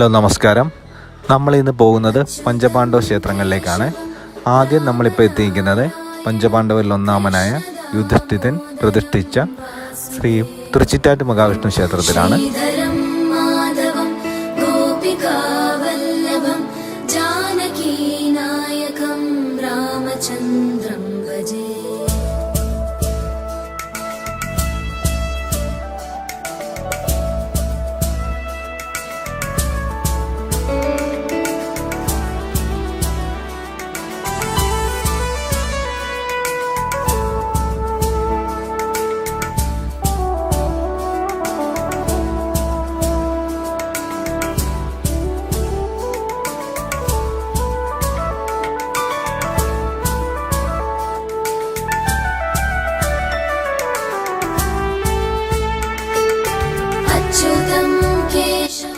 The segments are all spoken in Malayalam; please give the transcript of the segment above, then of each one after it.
ഹലോ നമസ്കാരം. നമ്മൾ ഇന്ന് പോകുന്നത് പഞ്ചപാണ്ഡവ ക്ഷേത്രങ്ങളിലേക്കാണ്. ആദ്യം നമ്മളിപ്പോൾ എത്തിയിരിക്കുന്നത് പഞ്ചപാണ്ഡവരിൽ ഒന്നാമനായ യുധിഷ്ഠിതൻ പ്രതിഷ്ഠിച്ച ശ്രീ തൃച്ചിറ്റാറ്റ് മഹാവിഷ്ണു ക്ഷേത്രത്തിലാണ്. രാമചന്ദ്രം.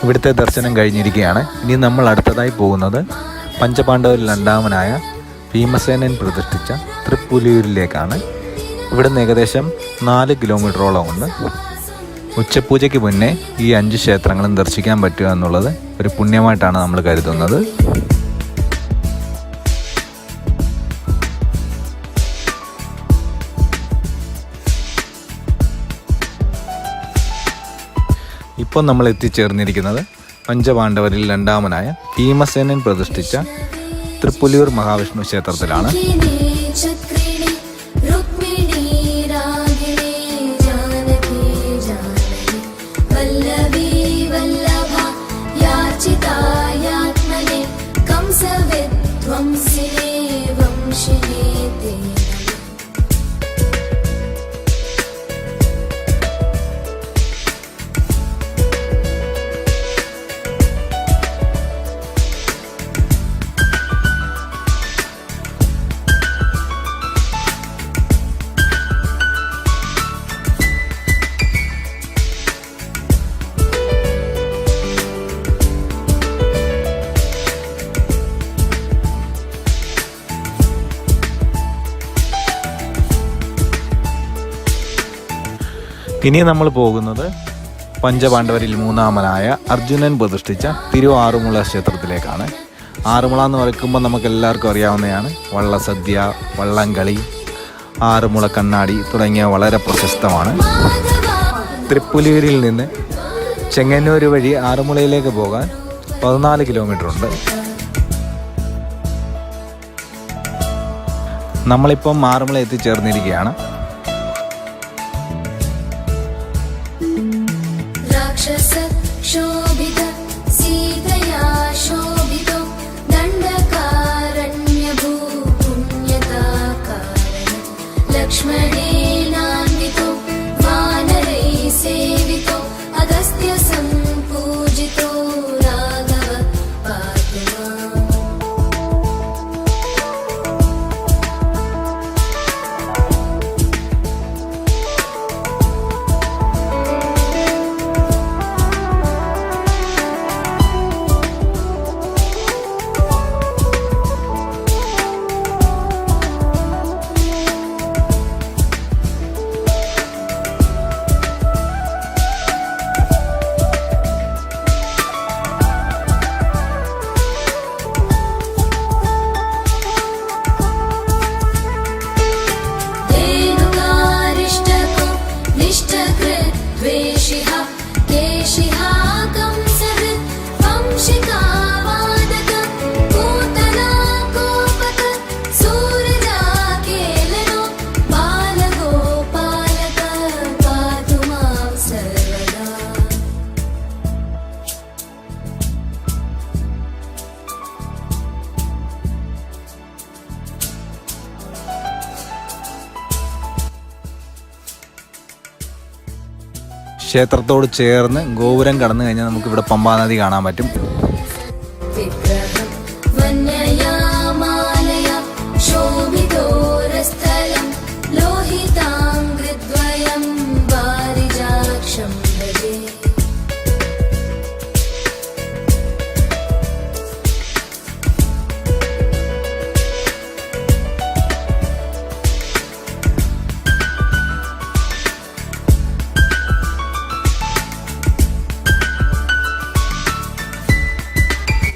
ഇവിടുത്തെ ദർശനം കഴിഞ്ഞിരിക്കുകയാണ്. ഇനി നമ്മൾ അടുത്തതായി പോകുന്നത് പഞ്ചപാണ്ഡവരിൽ രണ്ടാമനായ ഭീമസേനൻ പ്രതിഷ്ഠിച്ച തൃപ്പുലിയൂരിലേക്കാണ്. ഇവിടുന്ന് ഏകദേശം നാല് കിലോമീറ്ററോളം ഉണ്ട്. ഉച്ചപൂജയ്ക്ക് മുന്നേ ഈ അഞ്ച് ക്ഷേത്രങ്ങളും ദർശിക്കാൻ പറ്റുക എന്നുള്ളത് ഒരു പുണ്യമായിട്ടാണ് നമ്മൾ കരുതുന്നത്. ഇപ്പോൾ നമ്മൾ എത്തിച്ചേർന്നിരിക്കുന്നത് പഞ്ചപാണ്ഡവരിൽ രണ്ടാമനായ ഭീമസേനൻ പ്രതിഷ്ഠിച്ച തൃപ്പുലിയൂർ മഹാവിഷ്ണു ക്ഷേത്രത്തിലാണ് किने चक्रिणे रुक्मिणी ഇനി നമ്മൾ പോകുന്നത് പഞ്ചപാണ്ഡവരിൽ മൂന്നാമനായ അർജുനൻ പ്രതിഷ്ഠിച്ച തിരു ആറുമുള ക്ഷേത്രത്തിലേക്കാണ്. ആറുമുള എന്ന് പറയുമ്പോൾ നമുക്ക് എല്ലാവർക്കും അറിയാവുന്നതാണ്. വള്ളസദ്യ വള്ളംകളി ആറുമുള കണ്ണാടി തുടങ്ങിയ വളരെ പ്രശസ്തമാണ്. തൃപ്പുലിയൂരിൽ നിന്ന് ചെങ്ങന്നൂർ വഴി ആറുമുളയിലേക്ക് പോകാൻ പതിനാല് കിലോമീറ്റർ ഉണ്ട്. നമ്മളിപ്പം ആറുമുള എത്തിച്ചേർന്നിരിക്കുകയാണ്. ക്ഷേത്രത്തോട് ചേർന്ന് ഗോപുരം കടന്നു കഴിഞ്ഞാൽ നമുക്ക് ഇവിടെ പമ്പാനദി കാണാൻ പറ്റും.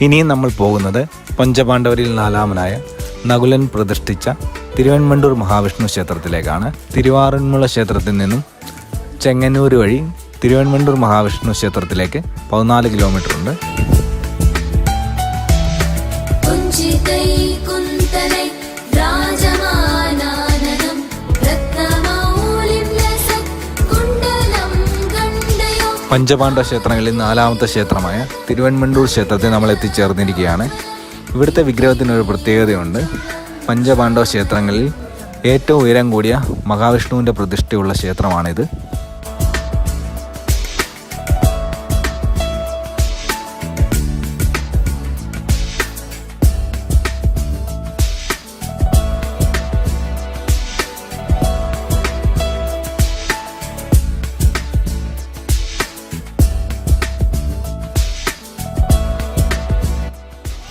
ഇനിയും നമ്മൾ പോകുന്നത് പഞ്ചപാണ്ഡവരിൽ നാലാമനായ നകുലൻ പ്രതിഷ്ഠിച്ച തിരുവൻമണ്ടൂർ മഹാവിഷ്ണു ക്ഷേത്രത്തിലേക്കാണ്. തിരുവാറന്മുള ക്ഷേത്രത്തിൽ നിന്നും ചെങ്ങന്നൂർ വഴി തിരുവൻമണ്ടൂർ മഹാവിഷ്ണു ക്ഷേത്രത്തിലേക്ക് പതിനാല് കിലോമീറ്റർ ഉണ്ട്. പഞ്ചപാണ്ഡ ക്ഷേത്രങ്ങളിൽ നാലാമത്തെ ക്ഷേത്രമായ തിരുവൻമണ്ടൂർ ക്ഷേത്രത്തിൽ നമ്മൾ എത്തിച്ചേർന്നിരിക്കുകയാണ്. ഇവിടുത്തെ വിഗ്രഹത്തിനൊരു പ്രത്യേകതയുണ്ട്. പഞ്ചപാണ്ഡവ ക്ഷേത്രങ്ങളിൽ ഏറ്റവും ഉയരം കൂടിയ മഹാവിഷ്ണുവിന്റെ പ്രതിഷ്ഠയുള്ള ക്ഷേത്രമാണിത്.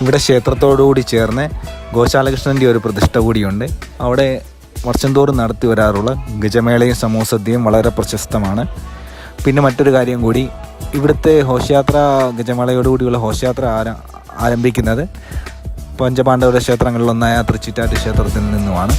ഇവിടെ ക്ഷേത്രത്തോടുകൂടി ചേർന്ന് ഗോശാലകൃഷ്ണന്റെ ഒരു പ്രതിഷ്ഠ കൂടിയുണ്ട്. അവിടെ വർഷം തോറും നടത്തി വരാറുള്ള ഗജമേളയും സമൂഹസദ്യയും വളരെ പ്രശസ്തമാണ്. പിന്നെ മറ്റൊരു കാര്യം കൂടി ഇവിടുത്തെ ഹോഷയാത്ര ഗജമേളയോടുകൂടിയുള്ള ഹോഷയാത്ര ആര ആരംഭിക്കുന്നത് പഞ്ചപാണ്ഡവരുടെ ക്ഷേത്രങ്ങളിലൊന്നായ തൃച്ചിറ്റാറ്റ് ക്ഷേത്രത്തിൽ നിന്നുമാണ്.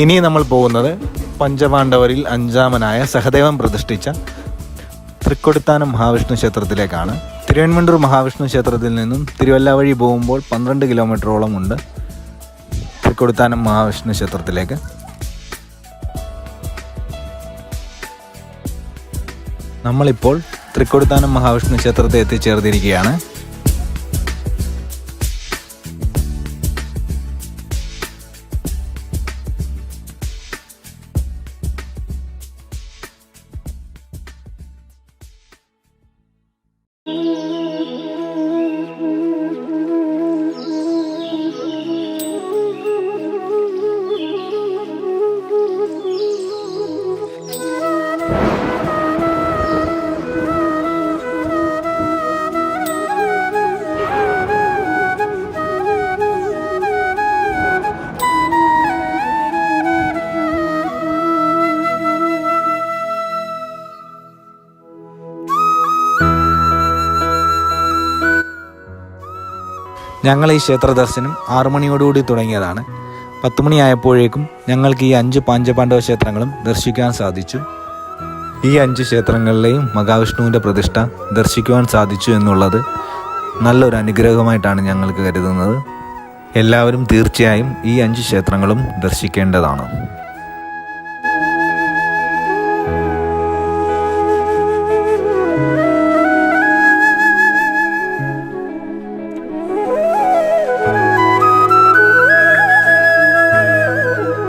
ഇനി നമ്മൾ പോകുന്നത് പഞ്ചപാണ്ഡവരിൽ അഞ്ചാമനായ സഹദേവൻ പ്രതിഷ്ഠിച്ച തൃക്കൊടുത്താനം മഹാവിഷ്ണു ക്ഷേത്രത്തിലേക്കാണ്. തിരുവനന്തപുരം മഹാവിഷ്ണു ക്ഷേത്രത്തിൽ നിന്നും തിരുവല്ല വഴി പോകുമ്പോൾ പന്ത്രണ്ട് കിലോമീറ്ററോളം ഉണ്ട് തൃക്കൊടുത്താനം മഹാവിഷ്ണു ക്ഷേത്രത്തിലേക്ക്. നമ്മളിപ്പോൾ തൃക്കൊടുത്താനം മഹാവിഷ്ണു ക്ഷേത്രത്തെ എത്തിച്ചേർന്നിരിക്കുകയാണ്. ഞങ്ങൾ ഈ ക്ഷേത്ര ദർശനം ആറു മണിയോടുകൂടി തുടങ്ങിയതാണ്. പത്ത് മണിയായപ്പോഴേക്കും ഞങ്ങൾക്ക് ഈ അഞ്ച് പാഞ്ചപാണ്ഡവ ക്ഷേത്രങ്ങളും ദർശിക്കാൻ സാധിച്ചു. ഈ അഞ്ച് ക്ഷേത്രങ്ങളിലെയും മഹാവിഷ്ണുവിന്റെ പ്രതിഷ്ഠ ദർശിക്കുവാൻ സാധിച്ചു എന്നുള്ളത് നല്ലൊരു അനുഗ്രഹമായിട്ടാണ് ഞങ്ങൾക്ക് കരുതുന്നത്. എല്ലാവരും തീർച്ചയായും ഈ അഞ്ച് ക്ഷേത്രങ്ങളും ദർശിക്കേണ്ടതാണ്.